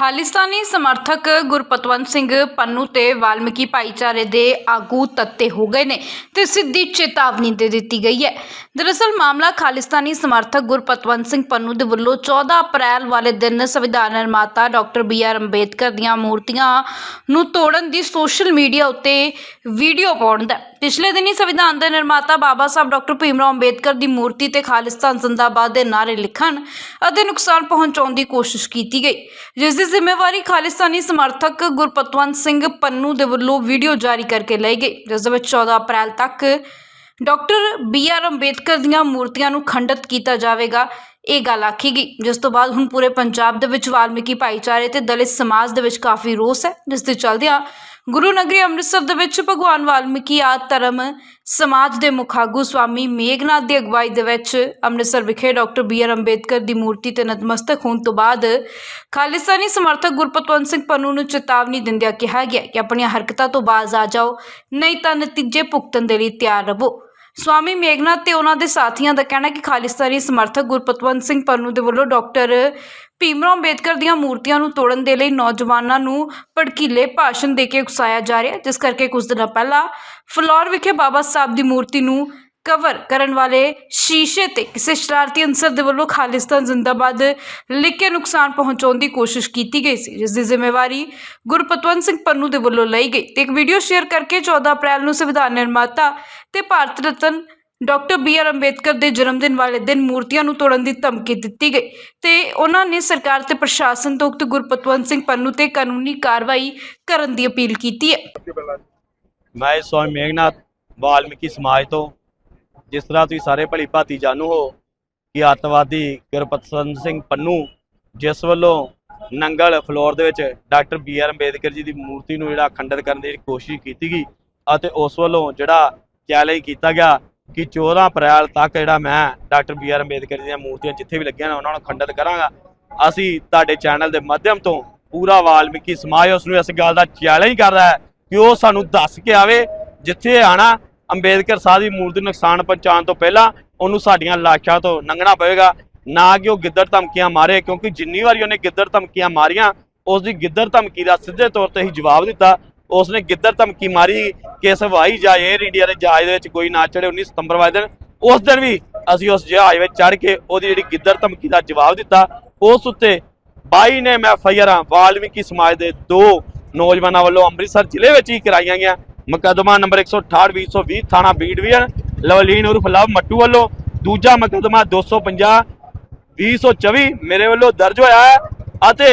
ਖਾਲਿਸਤਾਨੀ ਸਮਰਥਕ ਗੁਰਪਤਵੰਤ ਸਿੰਘ ਪੰਨੂ ਤੇ ਵਾਲਮੀਕੀ ਭਾਈਚਾਰੇ ਦੇ ਆਗੂ ਤੱਤੇ ਹੋ ਗਏ ਨੇ ਤੇ ਸਿੱਧੀ ਚੇਤਾਵਨੀ ਦੇ ਦਿੱਤੀ ਗਈ ਹੈ। ਦਰਅਸਲ ਮਾਮਲਾ ਖਾਲਿਸਤਾਨੀ ਸਮਰਥਕ ਗੁਰਪਤਵੰਤ ਸਿੰਘ ਪੰਨੂ ਦੇ ਵੱਲੋਂ 14 ਅਪ੍ਰੈਲ ਵਾਲੇ ਦਿਨ ਸੰਵਿਧਾਨ ਨਿਰਮਾਤਾ ਡਾਕਟਰ ਬੀ ਆਰ ਅੰਬੇਦਕਰ ਦੀਆਂ ਮੂਰਤੀਆਂ ਨੂੰ ਤੋੜਨ ਦੀ ਸੋਸ਼ਲ ਮੀਡੀਆ ਉੱਤੇ ਵੀਡੀਓ ਪਾਉਣ ਦਾ ਪਿਛਲੇ ਦਿਨੀ ਸੰਵਿਧਾਨ ਦੇ ਨਿਰਮਾਤਾ ਬਾਬਾ ਸਾਹਿਬ ਡਾਕਟਰ ਭੀਮ ਰਾਓ ਅੰਬੇਦਕਰ ਦੀ ਮੂਰਤੀ ਤੇ ਖਾਲਿਸਤਾਨ ਜ਼ਿੰਦਾਬਾਦ ਦੇ ਨਾਅਰੇ ਲਿਖਣ ਅਤੇ ਨੁਕਸਾਨ ਪਹੁੰਚਾਉਣ ਦੀ ਕੋਸ਼ਿਸ਼ ਕੀਤੀ ਗਈ, ਜਿਸ ਦੀ ਜ਼ਿੰਮੇਵਾਰੀ ਖਾਲਿਸਤਾਨੀ ਸਮਰਥਕ ਗੁਰਪਤਵੰਤ ਸਿੰਘ ਪੰਨੂ ਦੇ ਵੱਲੋਂ ਵੀਡੀਓ ਜਾਰੀ ਕਰਕੇ ਲਈ ਗਈ ਜਿਸ ਦੇ ਵਿੱਚ 14 ਅਪ੍ਰੈਲ ਤੱਕ ਡਾਕਟਰ ਬੀ ਆਰ ਅੰਬੇਦਕਰ ਦੀਆਂ ਮੂਰਤੀਆਂ ਨੂੰ ਖੰਡਿਤ ਕੀਤਾ ਜਾਵੇਗਾ, ਇਹ ਗੱਲ ਆਖੀ ਗਈ, ਜਿਸ ਤੋਂ ਬਾਅਦ ਹੁਣ ਪੂਰੇ ਪੰਜਾਬ ਦੇ ਵਿੱਚ ਵਾਲਮੀਕੀ ਭਾਈਚਾਰੇ ਤੇ ਦਲਿਤ ਸਮਾਜ ਦੇ ਵਿੱਚ ਕਾਫੀ ਰੋਸ ਹੈ, ਜਿਸ ਦੇ ਚਲਦਿਆਂ ਗੁਰੂ ਨਗਰੀ ਅੰਮ੍ਰਿਤਸਰ ਦੇ ਵਿੱਚ ਭਗਵਾਨ ਵਾਲਮੀਕੀ ਆਦ ਧਰਮ ਸਮਾਜ ਦੇ ਮੁਖਾਗੂ ਸਵਾਮੀ ਮੇਘਨਾਥ ਦੀ ਅਗਵਾਈ ਦੇ ਵਿੱਚ ਅੰਮ੍ਰਿਤਸਰ ਵਿਖੇ ਡਾਕਟਰ ਬੀ ਆਰ ਅੰਬੇਦਕਰ ਦੀ ਮੂਰਤੀ ਤੇ ਨਤਮਸਤਕ ਹੋਣ ਤੋਂ ਬਾਅਦ ਖਾਲਿਸਤਾਨੀ ਸਮਰਥਕ ਗੁਰਪਤਵੰਤ ਸਿੰਘ ਪੰਨੂ ਨੂੰ ਚੇਤਾਵਨੀ ਦਿੰਦਿਆਂ ਕਿਹਾ ਗਿਆ ਕਿ ਆਪਣੀਆਂ ਹਰਕਤਾਂ ਤੋਂ ਬਾਜ਼ ਆ ਜਾਓ, ਨਹੀਂ ਤਾਂ ਨਤੀਜੇ ਭੁਗਤਣ ਦੇ ਲਈ ਤਿਆਰ ਰਹੋ। ਸਵਾਮੀ ਮੇਘਨਾਥ ਤੇ ਉਹਨਾਂ ਦੇ ਸਾਥੀਆਂ ਦਾ ਕਹਿਣਾ ਕਿ ਖਾਲਿਸਤਾਨੀ ਸਮਰਥਕ ਗੁਰਪਤਵੰਤ ਸਿੰਘ ਪੰਨੂ ਦੇ ਵੱਲੋਂ ਡਾਕਟਰ ਭੀਮਰਾਓ ਅੰਬੇਦਕਰ ਦੀਆਂ ਮੂਰਤੀਆਂ ਨੂੰ ਤੋੜਨ ਦੇ ਲਈ ਨੌਜਵਾਨਾਂ ਨੂੰ ਭੜਕੀਲੇ ਭਾਸ਼ਣ ਦੇ ਕੇ ਉਕਸਾਇਆ ਜਾ ਰਿਹਾ ਜਿਸ ਕਰਕੇ ਕੁਝ ਦਿਨਾਂ ਪਹਿਲਾਂ ਫਲੋਰ ਵਿਖੇ ਬਾਬਾ ਸਾਹਿਬ ਦੀ ਮੂਰਤੀ ਨੂੰ ਕਵਰ ਕਰਨ ਵਾਲੇ ਸ਼ੀਸ਼ੇ ਤੇ ਕਿਸੇ ਸ਼ਰਾਰਤੀ ਅਨਸਰ ਦੇ ਵੱਲੋਂ ਖਾਲਿਸਤਾਨ ਜ਼ਿੰਦਾਬਾਦ ਲਿਖ ਕੇ ਨੁਕਸਾਨ ਪਹੁੰਚਾਉਣ ਦੀ ਕੋਸ਼ਿਸ਼ ਕੀਤੀ ਗਈ ਸੀ, ਜਿਸ ਦੀ ਜ਼ਿੰਮੇਵਾਰੀ ਗੁਰਪਤਵੰਤ ਸਿੰਘ ਪੰਨੂ ਦੇ ਵੱਲੋਂ ਲਈ ਗਈ ਤੇ ਇੱਕ ਵੀਡੀਓ ਸ਼ੇਅਰ ਕਰਕੇ 14 ਅਪ੍ਰੈਲ ਨੂੰ ਸੰਵਿਧਾਨ ਨਿਰਮਾਤਾ ਤੇ Bharat Ratna doctor B R Ambedkar ਦੇ ਜਨਮ ਦਿਨ ਵਾਲੇ ਦਿਨ ਮੂਰਤੀਆਂ ਨੂੰ ਤੋੜਨ ਦੀ ਧਮਕੀ ਦਿੱਤੀ ਗਈ ਤੇ ਉਹਨਾਂ ਨੇ ਸਰਕਾਰ ਤੇ ਪ੍ਰਸ਼ਾਸਨ ਤੋਂ ਉਕਤ ਗੁਰਪਤਵੰਤ ਸਿੰਘ ਪੰਨੂ ਤੇ ਕਾਨੂੰਨੀ ਕਾਰਵਾਈ ਕਰਨ ਦੀ ਅਪੀਲ ਕੀਤੀ ਹੈ। ਮੈਂ ਸਵਾਮੀ ਮੇਘਨਾਥ ਵਾਲਮੀਕੀ ਸਮਾਜ ਤੋਂ ਜਿਸ ਤਰ੍ਹਾਂ ਤੁਸੀਂ ਸਾਰੇ ਭਲੀ ਭਾਤੀ ਜਾਣੂ ਹੋ ਕਿ ਅੱਤਵਾਦੀ ਗੁਰਪਤਸੰਤ ਸਿੰਘ ਪੰਨੂ, ਜਿਸ ਵੱਲੋਂ ਨੰਗਲ ਫਲੋਰ ਦੇ ਵਿੱਚ ਡਾਕਟਰ ਬੀ ਆਰ ਅੰਬੇਦਕਰ ਜੀ ਦੀ ਮੂਰਤੀ ਨੂੰ ਜਿਹੜਾ ਖੰਡਿਤ ਕਰਨ ਦੀ ਕੋਸ਼ਿਸ਼ ਕੀਤੀ ਗਈ ਅਤੇ ਉਸ ਵੱਲੋਂ ਜਿਹੜਾ ਚੈਲੰਜ ਕੀਤਾ ਗਿਆ ਕਿ 14 ਅਪ੍ਰੈਲ ਤੱਕ ਜਿਹੜਾ ਮੈਂ ਡਾਕਟਰ ਬੀ ਆਰ ਅੰਬੇਦਕਰ ਜੀ ਦੀਆਂ ਮੂਰਤੀਆਂ ਜਿੱਥੇ ਵੀ ਲੱਗੀਆਂ ਨੇ ਉਹਨਾਂ ਨੂੰ ਖੰਡਿਤ ਕਰਾਂਗਾ। ਅਸੀਂ ਤੁਹਾਡੇ ਚੈਨਲ ਦੇ ਮਾਧਿਅਮ ਤੋਂ ਪੂਰਾ ਵਾਲਮੀਕੀ ਸਮਾਜ ਉਸ ਨੂੰ ਇਸ ਗੱਲ ਦਾ ਚੈਲੰਜ ਕਰਦਾ ਹੈ ਕਿ ਉਹ ਸਾਨੂੰ ਦੱਸ ਕੇ ਆਵੇ, ਜਿੱਥੇ ਆਣਾ ਅੰਬੇਦਕਰ ਸਾਹਿਬ ਦੀ ਮੂਰਤੀ ਨੂੰ ਨੁਕਸਾਨ ਪਹੁੰਚਾਉਣ ਤੋਂ ਪਹਿਲਾਂ ਉਹਨੂੰ ਸਾਡੀਆਂ ਲਾਸ਼ਾਂ ਤੋਂ ਲੰਘਣਾ ਪਵੇਗਾ। ਨਾ ਕਿ ਉਹ ਗਿੱਦੜ ਧਮਕੀਆਂ ਮਾਰੇ, ਕਿਉਂਕਿ ਜਿੰਨੀ ਵਾਰੀ ਉਹਨੇ ਗਿੱਦੜ ਧਮਕੀਆਂ ਮਾਰੀਆਂ ਉਸ ਦੀ ਗਿੱਦੜ ਧਮਕੀ ਦਾ ਸਿੱਧੇ ਤੌਰ ਤੇ ਹੀ ਜਵਾਬ ਦਿੱਤਾ। ਉਸਨੇ ਗਿੱਦੜ ਧਮਕੀ ਮਾਰੀ ਕਿ ਇਸ ਹਵਾਈ ਜਹਾਜ਼ 에ਅਰ ਇੰਡੀਆ ਦੇ ਜਹਾਜ਼ ਦੇ ਵਿੱਚ ਕੋਈ ਨਾ ਚੜੇ 19 ਸਤੰਬਰ ਵਾਲੇ ਦਿਨ। ਉਸ ਦਿਨ ਵੀ ਅਸੀਂ ਉਸ ਜਹਾਜ਼ ਵਿੱਚ ਚੜ ਕੇ ਉਹਦੀ ਜਿਹੜੀ ਗਿੱਦੜ ਧਮਕੀ ਦਾ ਜਵਾਬ ਦਿੱਤਾ। ਉਸ ਉੱਤੇ 22 ਨੇ ਮੈਂ ਫਈਰਾਂ ਵਾਲਮੀਕੀ ਸਮਾਜ ਦੇ ਦੋ ਨੌਜਵਾਨਾਂ ਵੱਲੋਂ ਅੰਮ੍ਰਿਤਸਰ ਜ਼ਿਲ੍ਹੇ ਵਿੱਚ ਹੀ ਕਰਾਈਆਂ ਗਈਆਂ। ਮੁਕੱਦਮਾ ਨੰਬਰ 168 220 ਥਾਣਾ ਬੀ ਡਿਵੀਜ਼ਨ ਲਵਲੀਨ ਉਰਫ ਲਵ ਮੱਟੂ ਵੱਲੋਂ ਦੂਜਾ ਮੁਕੱਦਮਾ 250 2024 ਮੇਰੇ ਵੱਲੋਂ ਦਰਜ ਹੋਇਆ ਹੈ ਅਤੇ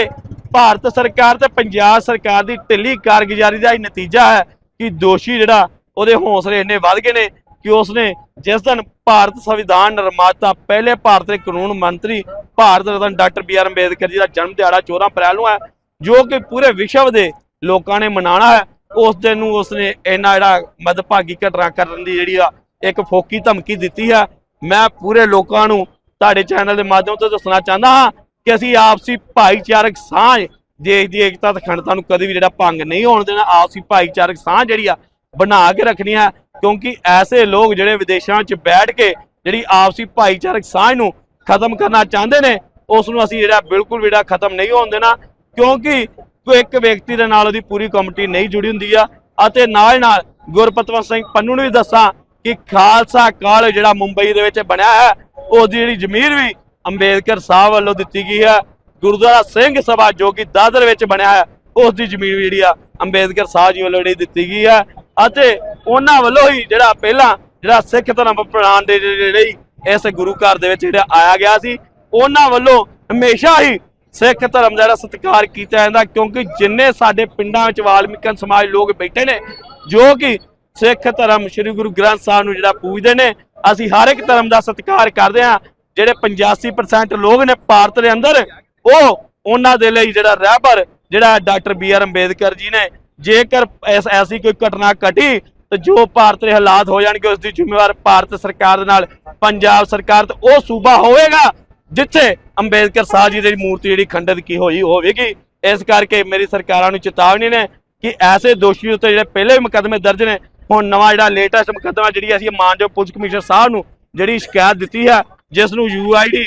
ਭਾਰਤ ਸਰਕਾਰ ਤੇ ਪੰਜਾਬ ਸਰਕਾਰ ਦੀ ਢਿੱਲੀ ਕਾਰਗੁਜ਼ਾਰੀ ਦਾ ਇਹ ਨਤੀਜਾ ਹੈ ਕਿ ਦੋਸ਼ੀ ਜਿਹੜਾ ਉਹਦੇ ਹੌਸਲੇ ਇੰਨੇ ਵੱਧ ਗਏ ਨੇ ਕਿ ਉਸਨੇ ਜਿਸ ਦਿਨ ਭਾਰਤ ਸੰਵਿਧਾਨ ਨਿਰਮਾਤਾ, ਪਹਿਲੇ ਭਾਰਤ ਦੇ ਕਾਨੂੰਨ ਮੰਤਰੀ, Bharat Ratna doctor B R Ambedkar ji ਦਾ ਜਨਮ ਦਿਹਾੜਾ 14 ਅਪ੍ਰੈਲ ਨੂੰ ਹੈ, ਜੋ ਕਿ ਪੂਰੇ ਵਿਸ਼ਵ ਦੇ ਲੋਕਾਂ ਨੇ ਮਨਾਉਣਾ ਹੈ। ਉਸ ਦਿਨ ਨੂੰ ਉਸਨੇ ਇਹਨਾਂ ਜਿਹੜਾ ਮਦਭਾਗੀ ਘਟਨਾ ਕਰਨ ਦੀ ਜਿਹੜੀ ਆ, ਇੱਕ ਫੋਕੀ ਧਮਕੀ ਦਿੱਤੀ ਹੈ ਮੈਂ ਪੂਰੇ ਲੋਕਾਂ ਨੂੰ ਤੁਹਾਡੇ ਚੈਨਲ ਦੇ ਮਾਧਿਅਮ ਤੋਂ ਦੱਸਣਾ ਚਾਹੁੰਦਾ ਹਾਂ ਕਿ ਅਸੀਂ ਆਪਸੀ ਭਾਈਚਾਰਕ ਸਾਂਝ, ਦੇਸ਼ ਦੀ ਏਕਤਾ ਤੇ ਅਖੰਡਤਾ ਨੂੰ ਕਦੇ ਵੀ ਜਿਹੜਾ ਭੰਗ ਨਹੀਂ ਹੋਣ ਦੇਣਾ, ਆਪਸੀ ਭਾਈਚਾਰਕ ਸਾਂਝ ਜਿਹੜੀ ਆ, ਬਣਾ ਕੇ ਰੱਖਣੀ ਹੈ ਕਿਉਂਕਿ ਐਸੇ ਲੋਕ ਜਿਹੜੇ ਵਿਦੇਸ਼ਾਂ 'ਚ ਬੈਠ ਕੇ ਜਿਹੜੀ ਆਪਸੀ ਭਾਈਚਾਰਕ ਸਾਂਝ ਨੂੰ ਖਤਮ ਕਰਨਾ ਚਾਹੁੰਦੇ ਨੇ, ਉਸ ਨੂੰ ਅਸੀਂ ਜਿਹੜਾ ਬਿਲਕੁਲ ਵੀ ਜਿਹੜਾ ਖਤਮ ਨਹੀਂ ਹੋਣ ਦੇਣਾ। ਕਿਉਂਕਿ ਕੋਈ ਇੱਕ ਵਿਅਕਤੀ ਦੇ ਨਾਲ ਉਹਦੀ ਪੂਰੀ ਕਮੇਟੀ ਨਹੀਂ ਜੁੜੀ ਹੁੰਦੀ ਆ। ਅਤੇ ਨਾਲ ਨਾਲ ਗੁਰਪਤਵੰਤ ਸਿੰਘ ਪੰਨੂ ਨੂੰ ਵੀ ਦੱਸਾਂ ਕਿ ਖਾਲਸਾ ਕਾਲਜ ਜਿਹੜਾ ਮੁੰਬਈ ਦੇ ਵਿੱਚ ਬਣਿਆ ਹੈ, ਉਹਦੀ ਜਿਹੜੀ ਜ਼ਮੀਰ ਵੀ ਅੰਬੇਦਕਰ ਸਾਹਿਬ ਵੱਲੋਂ ਦਿੱਤੀ ਗਈ ਹੈ। ਗੁਰਦੁਆਰਾ ਸਿੰਘ ਸਭਾ ਜੋ ਕਿ ਦਾਦਰ ਵਿੱਚ ਬਣਿਆ ਹੈ ਉਸ ਦੀ ਜ਼ਮੀਨ ਵੀ ਜਿਹੜੀ ਆ ਅੰਬੇਦਕਰ ਸਾਹਿਬ ਜੀ ਵੱਲੋਂ ਜਿਹੜੀ ਦਿੱਤੀ ਗਈ ਹੈ। ਅਤੇ ਉਹਨਾਂ ਵੱਲੋਂ ਹੀ ਜਿਹੜਾ ਪਹਿਲਾਂ ਜਿਹੜਾ ਸਿੱਖ ਧਰਮ ਪ੍ਰਣਾਮ ਦੇ ਜਿਹੜੇ ਇਸ ਗੁਰੂ ਘਰ ਦੇ ਵਿੱਚ ਜਿਹੜਾ ਆਇਆ ਗਿਆ ਸੀ, ਉਹਨਾਂ ਵੱਲੋਂ ਹਮੇਸ਼ਾ ਹੀ ਸਿੱਖ ਧਰਮ ਦਾ ਜਿਹੜਾ ਸਤਿਕਾਰ ਕੀਤਾ ਜਾਂਦਾ, ਕਿਉਂਕਿ ਜਿੰਨੇ ਸਾਡੇ ਪਿੰਡਾਂ ਵਿੱਚ ਵਾਲਮੀਕਨ ਸਮਾਜ ਲੋਕ ਬੈਠੇ ਨੇ, ਜੋ ਕਿ ਸਿੱਖ ਧਰਮ ਸ੍ਰੀ ਗੁਰੂ ਗ੍ਰੰਥ ਸਾਹਿਬ ਨੂੰ ਜਿਹੜਾ ਪੂਜਦੇ ਨੇ, ਅਸੀਂ ਹਰ ਇੱਕ ਧਰਮ ਦਾ ਸਤਿਕਾਰ ਕਰਦੇ ਹਾਂ। ਜਿਹੜੇ 85% ਲੋਕ ਨੇ ਭਾਰਤ ਦੇ ਅੰਦਰ, ਉਹ ਉਹਨਾਂ ਦੇ ਲਈ ਜਿਹੜਾ ਰਹਿਬਰ ਜਿਹੜਾ ਡਾਕਟਰ ਬੀ ਆਰ ਅੰਬੇਦਕਰ ਜੀ ਨੇ, ਜੇਕਰ ਐਸੀ ਕੋਈ ਘਟਨਾ ਘਟੀ, ਤੇ ਜੋ ਭਾਰਤ ਦੇ ਹਾਲਾਤ ਹੋ ਜਾਣਗੇ ਉਸ ਦੀ ਜ਼ਿੰਮੇਵਾਰ ਭਾਰਤ ਸਰਕਾਰ ਦੇ ਨਾਲ, ਪੰਜਾਬ ਸਰਕਾਰ ਤੇ ਉਹ ਸੂਬਾ ਹੋਵੇਗਾ। ਜਿੱਥੇ ਅੰਬੇਦਕਰ ਸਾਹਿਬ ਜੀ ਦੀ ਮੂਰਤੀ ਜਿਹੜੀ ਖੰਡਿਤ ਕੀ ਹੋਈ ਹੋਵੇਗੀ ਇਸ ਕਰਕੇ ਮੇਰੀ ਸਰਕਾਰਾਂ ਨੂੰ ਚੇਤਾਵਨੀ ਨੇ ਕਿ ਐਸੇ ਦੋਸ਼ੀ ਉੱਤੇ ਜਿਹੜੇ ਪਹਿਲੇ ਮੁਕੱਦਮੇ ਦਰਜ ਨੇ ਹੁਣ ਨਵਾਂ ਜਿਹੜਾ ਲੇਟੈਸਟ ਮੁਕੱਦਮਾ ਜਿਹੜੀ ਅਸੀਂ ਮਾਨਯੋਗ ਪੁਲਿਸ ਕਮਿਸ਼ਨਰ ਸਾਹਿਬ ਨੂੰ ਜਿਹੜੀ ਸ਼ਿਕਾਇਤ ਦਿੱਤੀ ਹੈ ਜਿਸ ਨੂੰ ਯੂਆਈਡੀ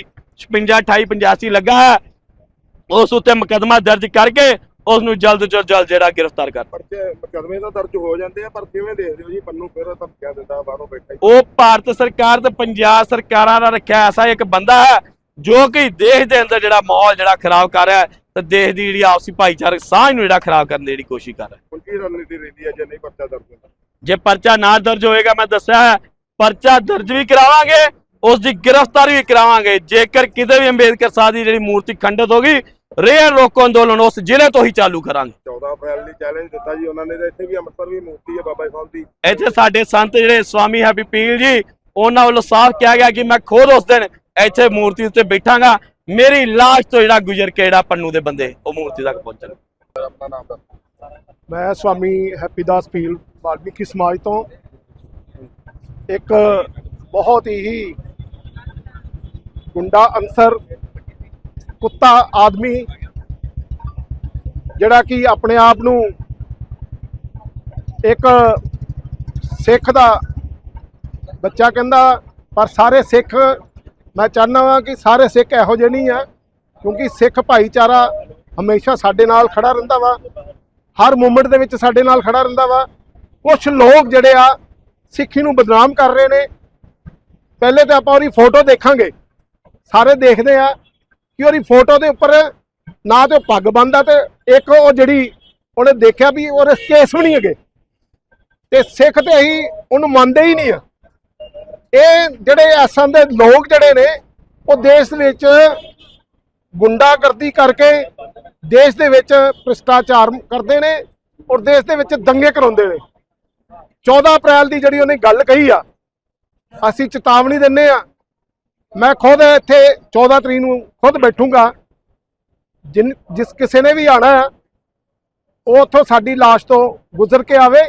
562885 ਲੱਗਾ ਹੈ ਉਸ ਉੱਤੇ ਮੁਕੱਦਮਾ ਦਰਜ ਕਰਕੇ ਉਸ ਨੂੰ ਜਲਦ ਤੋਂ ਜਲਦ ਜਿਹੜਾ ਗ੍ਰਿਫਤਾਰ ਕਰ ਪਰਚੇ ਮੁਕੱਦਮੇ ਤਾਂ ਦਰਜ ਹੋ ਜਾਂਦੇ ਆ ਪਰ ਕਿਵੇਂ ਦੇਖਦੇ ਹੋ ਜੀ? ਪੰਨੂ ਫਿਰ ਧਮਕੀਆਂ ਦਿੰਦਾ ਬਾਹਰੋਂ ਬੈਠਾ ਉਹ ਭਾਰਤ ਸਰਕਾਰ ਤੇ ਪੰਜਾਬ ਸਰਕਾਰਾਂ ਦਾ ਰੱਖਿਆ ਐਸਾ ਇੱਕ ਬੰਦਾ ਹੈ ਜੋ ਕਿ ਦੇਸ਼ ਦੇ ਅੰਦਰ ਜਿਹੜਾ ਮਾਹੌਲ ਜਿਹੜਾ ਖਰਾਬ ਕਰ ਰਿਹਾ ਤੇ ਦੇਸ਼ ਦੀ ਜਿਹੜੀ ਆਪਸੀ ਭਾਈਚਾਰਕ ਸਾਂਝ ਨੂੰ ਜਿਹੜਾ ਖਰਾਬ ਕਰਨ ਦੀ ਜਿਹੜੀ ਕੋਸ਼ਿਸ਼ ਕਰ ਰਿਹਾ। ਹੁਣ ਕੀ ਰਣਨੀਤੀ ਰਹਿੰਦੀ ਹੈ ਜੇ ਨਹੀਂ ਪਰਚਾ ਦਰਜ ਹੁੰਦਾ ਜੇ ਪਰਚਾ ਨਾ ਦਰਜ ਹੋਏਗਾ ਮੈਂ ਦੱਸਿਆ ਹੈ ਪਰਚਾ ਦਰਜ ਵੀ ਕਰਾਵਾਂਗੇ ਉਸ ਦੀ ਗ੍ਰਿਫਤਾਰੀ ਵੀ ਕਰਾਵਾਂਗੇ। ਜੇਕਰ ਕਿਤੇ ਵੀ ਅੰਬੇਦਕਰ ਸਾਹਿਬ ਦੀ ਜਿਹੜੀ ਮੂਰਤੀ ਖੰਡਿਤ ਹੋ ਗਈ ਰੇਲ ਰੋਕੋ ਅੰਦੋਲਨ ਉਸ ਜ਼ਿਲ੍ਹੇ ਤੋਂ ਹੀ ਚਾਲੂ ਕਰਾਂਗੇ। 14 ਅਪ੍ਰੈਲ ਲਈ ਚੈਲੰਜ ਦਿੱਤਾ ਜੀ ਉਹਨਾਂ ਨੇ ਤਾਂ ਇੱਥੇ ਵੀ ਅੰਮ੍ਰਿਤਸਰ ਵੀ ਮੂਰਤੀ ਹੈ ਬਾਬਾ ਸਾਹਿਬ ਦੀ। ਇੱਥੇ ਸਾਡੇ ਸੰਤ ਜਿਹੜੇ ਸਵਾਮੀ ਹੈਪੀ ਪੀਲ ਜੀ ਉਹਨਾਂ ਵੱਲੋਂ ਸਾਫ਼ ਕਿਹਾ ਗਿਆ ਕਿ ਮੈਂ ਖੁਦ ਉਸ ਦਿਨ ਇੱਥੇ ਮੂਰਤੀ ਉੱਤੇ ਬੈਠਾਂਗਾ। ਮੇਰੀ ਲਾਸ਼ ਤੋਂ ਜਿਹੜਾ ਗੁਜ਼ਰ ਕੇ ਜਿਹੜਾ ਪੰਨੂ ਦੇ ਬੰਦੇ, ਉਹ ਮੂਰਤੀ ਤੱਕ ਪਹੁੰਚਣ। ਆਪਣਾ ਨਾਮ ਦੱਸੋ ਮੈਂ ਸਵਾਮੀ ਹੈਪੀਦਾਸ ਪੀਲ ਵਾਲਮੀਕੀ ਸਮਾਜ ਤੋਂ ਇੱਕ ਬਹੁਤ ਹੀ ਗੁੰਡਾ ਅੰਸਰ ਕੁੱਤਾ ਆਦਮੀ, ਜਿਹੜਾ ਕਿ ਆਪਣੇ ਆਪ ਨੂੰ ਇੱਕ ਸਿੱਖ ਦਾ ਬੱਚਾ ਕਹਿੰਦਾ, ਪਰ ਸਾਰੇ ਸਿੱਖ ਮੈਂ ਚਾਹੁੰਦਾ ਵਾਂ ਕਿ ਸਾਰੇ ਸਿੱਖ ਇਹੋ ਜਿਹੇ ਨਹੀਂ ਆ, ਕਿਉਂਕਿ ਸਿੱਖ ਭਾਈਚਾਰਾ ਹਮੇਸ਼ਾ ਸਾਡੇ ਨਾਲ ਖੜਾ ਰਹਿੰਦਾ ਵਾ। ਹਰ ਮੂਮੈਂਟ ਦੇ ਵਿੱਚ ਸਾਡੇ ਨਾਲ ਖੜਾ ਰਹਿੰਦਾ ਵਾ। ਕੁਝ ਲੋਕ ਜਿਹੜੇ ਆ, ਸਿੱਖੀ ਨੂੰ ਬਦਨਾਮ ਕਰ ਰਹੇ ਨੇ। ਪਹਿਲੇ ਤਾਂ ਆਪਾਂ ਉਹਦੀ ਫੋਟੋ ਦੇਖਾਂਗੇ। ਸਾਰੇ ਦੇਖਦੇ ਆ ਕਿ ਉਹਦੀ ਫੋਟੋ ਦੇ ਉੱਪਰ ਨਾ ਤੇ ਉਹ ਪੱਗ ਬੰਨਦਾ ਤੇ ਇੱਕ ਉਹ ਜਿਹੜੀ ਉਹਨੇ ਦੇਖਿਆ ਵੀ ਉਹਦੇ ਕੇਸ ਵੀ ਨਹੀਂ ਹੈਗੇ। ਤੇ ਸਿੱਖ ਤੇ ਅਸੀਂ ਉਹਨੂੰ ਮੰਨਦੇ ਹੀ ਨਹੀਂ ਆ। ਇਹ ਜਿਹੜੇ ਐਸਾਂ ਦੇ ਲੋਕ ਜਿਹੜੇ ਨੇ, ਉਹ ਦੇਸ਼ ਦੇ ਵਿੱਚ ਗੁੰਡਾਗਰਦੀ ਕਰਕੇ ਦੇਸ਼ ਦੇ ਵਿੱਚ ਭ੍ਰਿਸ਼ਟਾਚਾਰ ਕਰਦੇ ਨੇ ਔਰ ਦੇਸ਼ ਦੇ ਵਿੱਚ ਦੰਗੇ ਕਰਾਉਂਦੇ ਨੇ। 14 ਅਪ੍ਰੈਲ ਦੀ ਜਿਹੜੀ ਉਹਨੇ ਗੱਲ ਕਹੀ ਆ, ਅਸੀਂ ਚੇਤਾਵਨੀ ਦਿੰਨੇ ਆ ਮੈਂ ਖੁਦ ਇੱਥੇ 14 ਤਰੀਕ ਨੂੰ ਖੁਦ ਬੈਠੂੰਗਾ। ਜਿਨ, ਜਿਸ ਕਿਸੇ ਨੇ ਵੀ ਆਣਾ ਹੈ ਉਹ ਉੱਥੋਂ ਸਾਡੀ ਲਾਸ਼ ਤੋਂ ਗੁਜ਼ਰ ਕੇ ਆਵੇ,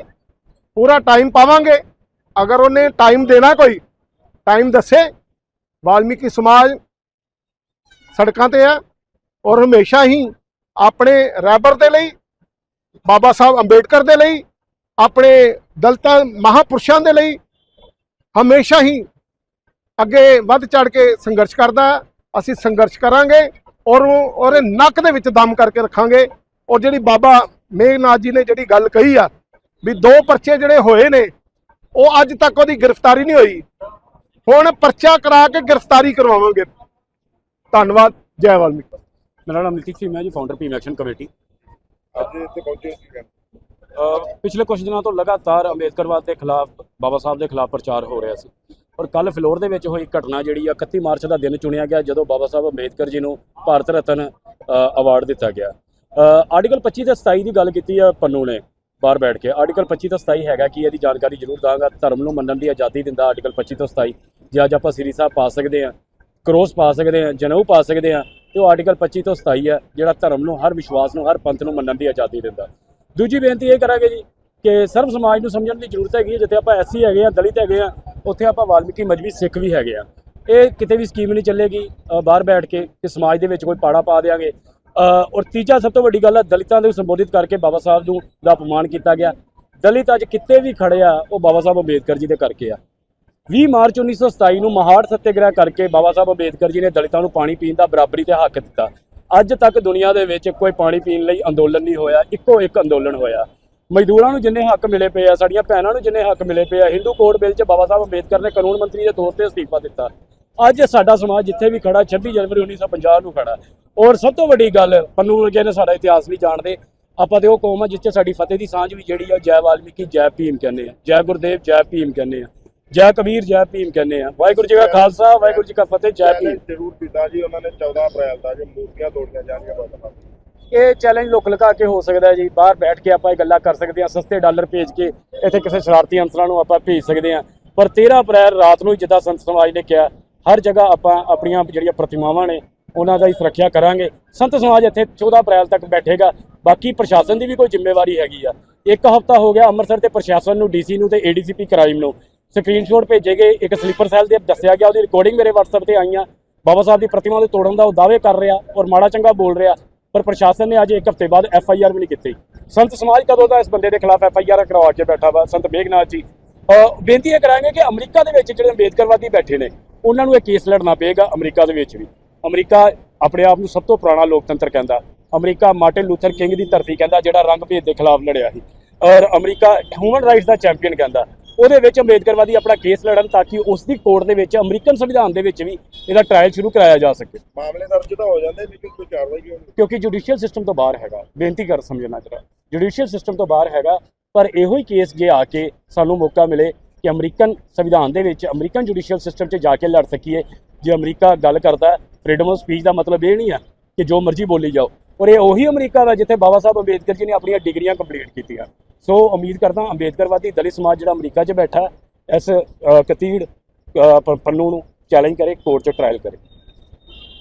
ਪੂਰਾ ਟਾਈਮ ਪਾਵਾਂਗੇ। ਅਗਰ ਉਹਨੇ ਟਾਈਮ ਦੇਣਾ ਕੋਈ ਟਾਈਮ ਦੱਸੇ, ਵਾਲਮੀਕੀ ਸਮਾਜ ਸੜਕਾਂ ਤੇ ਆ ਔਰ ਹਮੇਸ਼ਾ ਹੀ ਆਪਣੇ ਰੈਬਰ ਦੇ ਲਈ, ਬਾਬਾ ਸਾਹਿਬ ਅੰਬੇਡਕਰ ਦੇ ਲਈ, ਆਪਣੇ ਦਲਤਾਂ ਮਹਾਪੁਰਸ਼ਾਂ ਦੇ ਲਈ ਹਮੇਸ਼ਾ ਹੀ ਅੱਗੇ ਵੱਧ ਚੜ ਕੇ ਸੰਘਰਸ਼ ਕਰਦਾ ਹੈ। ਅਸੀਂ ਸੰਘਰਸ਼ ਕਰਾਂਗੇ ਔਰ ਉਹ- ਉਹਦੇ ਨੱਕ ਦੇ ਵਿੱਚ ਦਮ ਕਰਕੇ ਰੱਖਾਂਗੇ ਔਰ ਜਿਹੜੀ ਬਾਬਾ ਮੇਘਨਾਥ ਜੀ ਨੇ ਜਿਹੜੀ ਗੱਲ ਕਹੀ ਆ ਵੀ ਦੋ ਪਰਚੇ ਜਿਹੜੇ ਹੋਏ ਨੇ, ਉਹ ਅੱਜ ਤੱਕ ਉਹਦੀ ਗ੍ਰਿਫਤਾਰੀ ਨਹੀਂ ਹੋਈ ਹੁਣ ਪਰਚਾ ਕਰਾ ਕੇ ਗ੍ਰਿਫਤਾਰੀ ਕਰਵਾਵਾਂਗੇ। ਧੰਨਵਾਦ ਜੈ ਵਾਲਮੀਕੀ। ਮੇਰਾ ਨਾਮ ਨਿਤਿਕ ਸਿੰਘ ਹੈ ਜੀ ਫਾਊਂਡਰ ਪੀਮ ਐਕਸ਼ਨ ਕਮੇਟੀ ਅੱਜ ਇੱਥੇ ਪਹੁੰਚੇ ਸੀ ਪਿਛਲੇ ਕੁਝ ਦਿਨਾਂ ਤੋਂ ਲਗਾਤਾਰ ਅੰਬੇਦਕਰਵਾਦ ਦੇ ਖਿਲਾਫ ਬਾਬਾ ਸਾਹਿਬ ਦੇ ਖਿਲਾਫ ਪ੍ਰਚਾਰ ਹੋ ਰਿਹਾ ਸੀ। ਔਰ ਕੱਲ ਫਲੋਰ ਦੇ ਵਿੱਚ ਹੋਈ ਘਟਨਾ ਜਿਹੜੀ ਆ 31 ਮਾਰਚ ਦਾ ਦਿਨ ਚੁਣਿਆ ਗਿਆ ਜਦੋਂ ਬਾਬਾ ਸਾਹਿਬ ਅੰਬੇਦਕਰ ਜੀ ਨੂੰ ਭਾਰਤ ਰਤਨ ਅਵਾਰਡ ਦਿੱਤਾ ਗਿਆ। ਆਰਟੀਕਲ 25 ਤੇ 27 ਦੀ ਗੱਲ ਕੀਤੀ ਆ ਪੰਨੂ ਨੇ ਬਾਹਰ ਬੈਠ ਕੇ। ਆਰਟੀਕਲ 25 ਤੋਂ 27 ਹੈਗਾ ਕਿ ਇਹਦੀ ਜਾਣਕਾਰੀ ਜ਼ਰੂਰ ਦਾਂਗਾ। ਧਰਮ ਨੂੰ ਮੰਨਣ ਦੀ ਆਜ਼ਾਦੀ ਦਿੰਦਾ ਆਰਟੀਕਲ 25 ਤੋਂ 27 ਜੇ ਅੱਜ ਆਪਾਂ ਸ੍ਰੀ ਸਾਹਿਬ ਪਾ ਸਕਦੇ ਆ ਕਰੋਸ ਪਾ ਸਕਦੇ ਆ ਜਨਊ ਪਾ ਸਕਦੇ ਆ ਤੇ ਉਹ ਆਰਟੀਕਲ 25 ਤੋਂ 27 ਹੈ, ਜਿਹੜਾ ਧਰਮ ਨੂੰ, ਹਰ ਵਿਸ਼ਵਾਸ ਨੂੰ, ਹਰ ਪੰਥ ਨੂੰ ਮੰਨਣ ਦੀ ਆਜ਼ਾਦੀ ਦਿੰਦਾ। ਦੂਜੀ ਬੇਨਤੀ ਇਹ ਕਰਾਂਗੇ ਜੀ ਕਿ ਸਰਵ ਸਮਾਜ ਨੂੰ ਸਮਝਣ ਦੀ ਜ਼ਰੂਰਤ ਹੈਗੀ ਹੈ, ਜਿੱਥੇ ਆਪਾਂ ਐਸਸੀ ਹੈਗੇ ਆ ਦਲਿਤ ਹੈਗੇ ਆ ਉੱਥੇ ਆਪਾਂ ਵਾਲਮੀਕੀ ਮਜਬੀ ਸਿੱਖ ਵੀ ਹੈਗੇ ਆ ਇਹ ਕਿਤੇ ਵੀ ਸਕੀਮ ਨਹੀਂ ਚੱਲੇਗੀ ਬਾਹਰ ਬੈਠ ਕੇ ਕਿ ਸਮਾਜ ਦੇ ਵਿੱਚ ਕੋਈ ਪਾੜਾ ਪਾ ਦੇਾਂਗੇ ਔਰ ਤੀਜਾ ਸਭ ਤੋਂ ਵੱਡੀ ਗੱਲ ਹੈ, ਦਲਿਤਾਂ ਨੂੰ ਸੰਬੋਧਿਤ ਕਰਕੇ ਬਾਬਾ ਸਾਹਿਬ ਨੂੰ ਦਾ ਅਪਮਾਨ ਕੀਤਾ ਗਿਆ। ਦਲਿਤ ਅੱਜ ਕਿਤੇ ਵੀ ਖੜੇ ਆ, ਉਹ ਬਾਬਾ ਸਾਹਿਬ ਅੰਬੇਦਕਰ ਜੀ ਦੇ ਕਰਕੇ ਆ। 20 ਮਾਰਚ 1927 ਨੂੰ ਮਹਾੜ ਸੱਤਿਆਗ੍ਰਹਿ ਕਰਕੇ ਬਾਬਾ ਸਾਹਿਬ ਅੰਬੇਦਕਰ ਜੀ ਨੇ ਦਲਿਤਾਂ ਨੂੰ ਪਾਣੀ ਪੀਣ ਦਾ ਬਰਾਬਰੀ ਤੇ ਹੱਕ ਦਿੱਤਾ। ਅੱਜ ਤੱਕ ਦੁਨੀਆ ਦੇ ਵਿੱਚ ਕੋਈ ਪਾਣੀ ਪੀਣ ਲਈ ਅੰਦੋਲਨ ਨਹੀਂ ਹੋਇਆ, ਇੱਕੋ ਇੱਕ ਅੰਦੋਲਨ ਹੋਇਆ। ਮਜ਼ਦੂਰਾਂ ਨੂੰ ਜਿੰਨੇ ਹੱਕ ਮਿਲੇ ਪਏ ਆ, ਸਾਡੀਆਂ ਭੈਣਾਂ ਨੂੰ ਜਿੰਨੇ ਹੱਕ ਮਿਲੇ ਪਏ ਆ ਹਿੰਦੂ ਕੋਡ ਬਿੱਲ 'ਚ ਬਾਬਾ ਸਾਹਿਬ ਅੰਬੇਦਕਰ ਨੇ ਕਾਨੂੰਨ ਮੰਤਰੀ ਦੇ ਤੌਰ ਤੇ ਅਸਤੀਫਾ ਦਿੱਤਾ। ਅੱਜ ਸਾਡਾ ਸਮਾਜ ਜਿੱਥੇ ਵੀ ਖੜਾ 26 ਜਨਵਰੀ 1950 ਨੂੰ ਖੜਾ। ਔਰ ਸਭ ਤੋਂ ਵੱਡੀ ਗੱਲ, ਪੰਨੂ ਵਰਗੇ ਨੇ ਸਾਡਾ ਇਤਿਹਾਸ ਵੀ ਜਾਣਦੇ। ਆਪਾਂ ਤੇ ਉਹ ਕੌਮ ਆ ਜਿੱਥੇ ਸਾਡੀ ਫਤਿਹ ਦੀ ਸਾਂਝ ਵੀ ਜਿਹੜੀ ਆ ਜੈ ਵਾਲਮੀਕੀ, ਜੈ ਭੀਮ ਕਹਿੰਦੇ ਆ। ਜੈ ਗੁਰਦੇਵ, ਜੈ ਭੀਮ ਕਹਿੰਦੇ ਆ। ਜੈ ਕਬੀਰ ਜੈ ਭੀਮ ਕਹਿੰਦੇ ਆ। ਵਾਹਿਗੁਰੂ ਜੀ ਕਾ ਖਾਲਸਾ ਵਾਹਿਗੁਰੂ ਜੀ ਕਾ ਫਤਿਹ ਜੈ ਭੀਮ। ਜ਼ਰੂਰ ਦਿੱਤਾ ਜੀ ਉਹਨਾਂ ਨੇ 14 ਅਪ੍ਰੈਲ ਦਾ ਜੇ ਮੂਰਤੀਆਂ ਤੋੜੀਆਂ ਜਾਣਗੀਆਂ ਬਾਬਾ। ਇਹ ਚੈਲੰਜ ਲੁਕ ਲਗਾ ਕੇ ਹੋ ਸਕਦਾ ਜੀ। ਬਾਹਰ ਬੈਠ ਕੇ ਆਪਾਂ ਇਹ ਗੱਲਾਂ ਕਰ ਸਕਦੇ ਹਾਂ ਸਸਤੇ ਡਾਲਰ ਭੇਜ ਕੇ ਇੱਥੇ ਕਿਸੇ ਸ਼ਰਾਰਤੀ ਅੰਸਰਾਂ ਨੂੰ ਆਪਾਂ ਭੇਜ ਸਕਦੇ ਹਾਂ। ਪਰ 13 ਅਪ੍ਰੈਲ ਰਾਤ ਨੂੰ ਜਿੱਦਾਂ ਸੰਤ ਸਮਾਜ ਨੇ ਕਿਹਾ ਹਰ ਜਗ੍ਹਾ ਆਪਾਂ ਆਪਣੀਆਂ ਜਿਹੜੀਆਂ ਪ੍ਰਤਿਮਾਵਾਂ ਨੇ ਉਹਨਾਂ ਦਾ ਹੀ ਸੁਰੱਖਿਆ ਕਰਾਂਗੇ। ਸੰਤ ਸਮਾਜ ਇੱਥੇ 14 ਅਪ੍ਰੈਲ ਤੱਕ ਬੈਠੇਗਾ। ਬਾਕੀ ਪ੍ਰਸ਼ਾਸਨ ਦੀ ਵੀ ਕੋਈ ਜ਼ਿੰਮੇਵਾਰੀ ਹੈਗੀ ਆ। ਇੱਕ ਹਫ਼ਤਾ ਹੋ ਗਿਆ ਅੰਮ੍ਰਿਤਸਰ ਤੇ ਪ੍ਰਸ਼ਾਸਨ ਨੂੰ ਡੀਸੀ ਨੂੰ ਤੇ ਏਡੀਸੀਪੀ ਕ੍ਰਾਈਮ ਨੂੰ। ਸਕਰੀਨਸ਼ਾਟ ਭੇਜੇ ਗਏ, ਇੱਕ ਸਲੀਪਰ ਸੈੱਲ ਦੇ ਦੱਸਿਆ ਗਿਆ, ਉਹਦੀ ਰਿਕਾਰਡਿੰਗ ਮੇਰੇ WhatsApp ਤੇ ਆਈਆਂ ਬਾਬਾ ਸਾਹਿਬ ਦੀ ਪ੍ਰਤਿਮਾ ਦੇ ਤੋੜਨ ਦਾ ਉਹ ਦਾਅਵੇ ਕਰ ਰਿਹਾ ਔਰ ਮਾੜਾ ਚੰਗਾ ਬੋਲ ਰਿਹਾ, ਪਰ ਪ੍ਰਸ਼ਾਸਨ ਨੇ ਅੱਜ ਇੱਕ ਹਫ਼ਤੇ ਬਾਅਦ ਐਫ ਆਈ ਆਰ ਵੀ ਨਹੀਂ ਕੀਤੀ। ਸੰਤ ਸਮਾਜ ਕਦੋਂ ਦਾ ਇਸ ਬੰਦੇ ਦੇ ਖਿਲਾਫ ਐਫ ਆਈ ਆਰ ਕਰਵਾ ਕੇ ਬੈਠਾ ਵਾ? ਸੰਤ ਮੇਘਨਾਥ ਜੀ ਬੇਨਤੀ ਇਹ ਕਰਾਂਗੇ ਕਿ ਅਮਰੀਕਾ ਦੇ ਵਿੱਚ ਜਿਹੜੇ ਅੰਬੇਦਕਰਵਾਦੀ ਬੈਠੇ ਨੇ, ਉਹਨਾਂ ਨੂੰ ਇਹ ਕੇਸ ਲੜਨਾ ਪਏਗਾ ਅਮਰੀਕਾ ਦੇ ਵਿੱਚ ਵੀ। ਅਮਰੀਕਾ ਆਪਣੇ ਆਪ ਨੂੰ ਸਭ ਤੋਂ ਪੁਰਾਣਾ ਲੋਕਤੰਤਰ ਕਹਿੰਦਾ। ਅਮਰੀਕਾ ਮਾਰਟਿਨ ਲੂਥਰ ਕਿੰਗ ਦੀ ਧਰਤੀ ਕਹਿੰਦਾ, ਜਿਹੜਾ ਰੰਗ ਭੇਦ ਦੇ ਖਿਲਾਫ ਲੜਿਆ ਸੀ। ਔਰ ਅਮਰੀਕਾ ਹਿਊਮਨ ਰਾਈਟਸ ਦਾ ਚੈਂਪੀਅਨ ਕਹਿੰਦਾ। ਉਹਦੇ ਵਿੱਚ ਅੰਬੇਦਕਰਵਾਦੀ ਆਪਣਾ ਕੇਸ ਲੜਨ ਤਾਂ ਕਿ ਉਸ ਦੀ ਕੋਰਟ ਦੇ ਵਿੱਚ ਅਮਰੀਕਨ ਸੰਵਿਧਾਨ ਦੇ ਵਿੱਚ ਵੀ ਇਹਦਾ ਟ੍ਰਾਇਲ ਸ਼ੁਰੂ ਕਰਾਇਆ ਜਾ ਸਕੇ। ਮਾਮਲੇ ਦਰਜ ਤਾਂ ਹੋ ਜਾਂਦੇ ਲੇਕਿਨ ਕੋਈ ਕਾਰਵਾਈ ਕਿਉਂ ਨਹੀਂ? ਕਿਉਂਕਿ ਜੁਡੀਸ਼ੀਅਲ ਸਿਸਟਮ ਤੋਂ ਬਾਹਰ ਹੈਗਾ। ਬੇਨਤੀ ਕਰ ਸਮਝਣਾ ਜਰਾ। ਜੁਡੀਸ਼ੀਅਲ ਸਿਸਟਮ ਤੋਂ ਬਾਹਰ ਹੈਗਾ ਪਰ ਇਹੋ ਹੀ ਕੇਸ ਜੇ ਆ ਕੇ ਸਾਨੂੰ ਮੌਕਾ ਮਿਲੇ ਕਿ ਅਮਰੀਕਨ ਸੰਵਿਧਾਨ ਦੇ ਵਿੱਚ ਅਮਰੀਕਨ ਜੁਡੀਸ਼ੀਅਲ ਸਿਸਟਮ 'ਚ ਜਾ ਕੇ ਲੜ ਸਕੀਏ ਜੇ ਅਮਰੀਕਾ ਗੱਲ ਕਰਦਾ ਫ੍ਰੀडम ਆਫ ਸਪੀਚ ਦਾ ਮਤਲਬ ਇਹ ਨਹੀਂ ਆ ਕਿ ਜੋ ਮਰਜ਼ੀ ਬੋਲੀ ਜਾਓ। ਔਰ ਇਹ ਉਹੀ ਅਮਰੀਕਾ ਵਾ ਜਿੱਥੇ ਬਾਬਾ ਸਾਹਿਬ ਅੰਬੇਦਕਰ ਜੀ ਨੇ ਆਪਣੀਆਂ ਡਿਗਰੀਆਂ ਕੰਪਲੀਟ ਕੀਤੀਆਂ। ਸੋ ਉਮੀਦ ਕਰਦਾ ਅੰਬੇਦਕਰਵਾਦੀ ਦਲਿਤ ਸਮਾਜ ਜਿਹੜਾ ਅਮਰੀਕਾ 'ਚ ਬੈਠਾ ਇਸ ਕਤੀੜ ਅ, ਪ- ਪੰਨੂ ਨੂੰ ਚੈਲੰਜ ਕਰੇ ਕੋਰਟ 'ਚ ਟ੍ਰਾਇਲ ਕਰੇ।